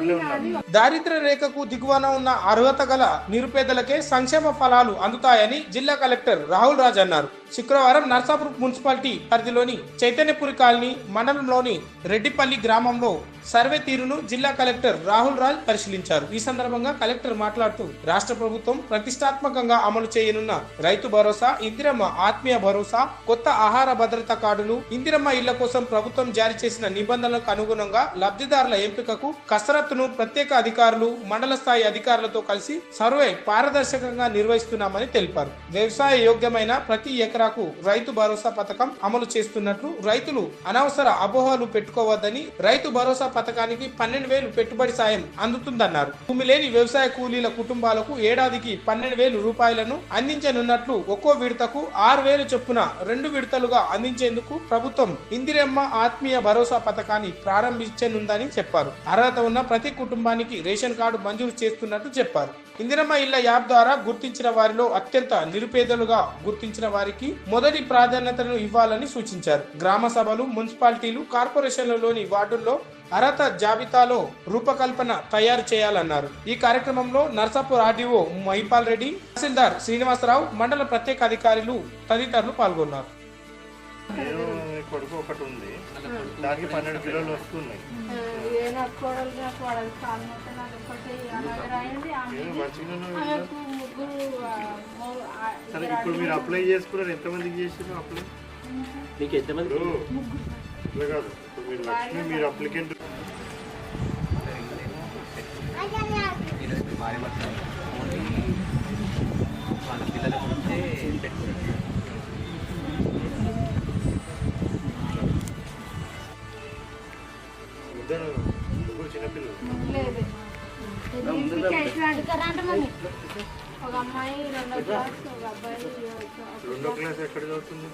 వార్డులో రేఖకు దిగువన ఉన్న అర్హత గల నిరుపేదలకే సంక్షేమ ఫలాలు అందుతాయని జిల్లా కలెక్టర్ రాహుల్ రాజ్ అన్నారు. శుక్రవారం నర్సాపూర్ మున్సిపాలిటీ పరిధిలోని చైతన్యపురి కాలనీ మండలంలోని రెడ్డిపల్లి గ్రామంలో సర్వే తీరును జిల్లా కలెక్టర్ రాహుల్ రాజ్ పరిశీలించారు. ఈ సందర్భంగా కలెక్టర్ మాట్లాడుతూ రాష్ట్ర ప్రభుత్వం ప్రతిష్టాత్మకంగా అమలు చేయనున్న రైతు భరోసా ఇందిరమ్మ ఆత్మీయ భరోసా కొత్త ఆహార భద్రత కార్డులు ఇందిరమ్మ ఇళ్ళ కోసం ప్రభుత్వం జారీ చేసిన నిబంధనలకు అనుగుణంగా లబ్ధిదారుల ఎంపికకు కసరత్ కసరత్తును ప్రత్యేక అధికారులు మండల స్థాయి అధికారులతో కలిసి సర్వే పారదర్శకంగా నిర్వహిస్తున్నామని తెలిపారు. వ్యవసాయ యోగ్యమైన ప్రతి ఎకరాకు రైతు భరోసా పథకం అమలు చేస్తున్నట్లు రైతులు అనవసర అపోహలు పెట్టుకోవద్దని రైతు భరోసా పథకానికి పన్నెండు వేలు పెట్టుబడి సాయం అందుతుందన్నారు. భూమి లేని వ్యవసాయ కూలీల కుటుంబాలకు ఏడాదికి పన్నెండు వేలు రూపాయలను అందించనున్నట్లు ఒక్కో విడతకు ఆరు వేలు చొప్పున రెండు విడతలుగా అందించేందుకు ప్రభుత్వం ఇందిరమ్మ ఆత్మీయ భరోసా పథకాన్ని ప్రారంభించనుందని చెప్పారు. అర్హత ఉన్న ప్రతి కుటుంబానికి రేషన్ కార్డు మంజూరు చేస్తున్నట్టు చెప్పారు. ఇందిరమ్మ ఇళ్ళ యాప్ ద్వారా గుర్తించిన వారిలో అత్యంత నిరుపేదలుగా గుర్తించిన వారికి మొదటి ప్రాధాన్యతను ఇవ్వాలని సూచించారు. గ్రామ సభలు మున్సిపాలిటీలు కార్పొరేషన్లలోని వార్డుల్లో అర్హత జాబితాలో రూపకల్పన తయారు చేయాలన్నారు. ఈ కార్యక్రమంలో నర్సాపూర్ ఆర్డీఓ మహిపాల్ రెడ్డి తహసీల్దార్ శ్రీనివాసరావు మండల ప్రత్యేక అధికారులు తదితరులు పాల్గొన్నారు. కొడుకు ఒకటి ఉంది. దానికి పన్నెండు కిలోలు వస్తున్నాయి. సరే ఇప్పుడు మీరు అప్లై చేసుకున్నారు. ఎంతమందికి చేసారు అప్లై? మీకు ఎంతమంది అట్లా కాదు. ఇప్పుడు మీరు లక్ష్మి మీరు అప్లికెంట్ ఇద్దరు ముగ్గురు చిన్నపిల్లలు. రెండో క్లాస్ ఒక అబ్బాయి రెండో క్లాస్ ఎక్కడ చదువుతుంది?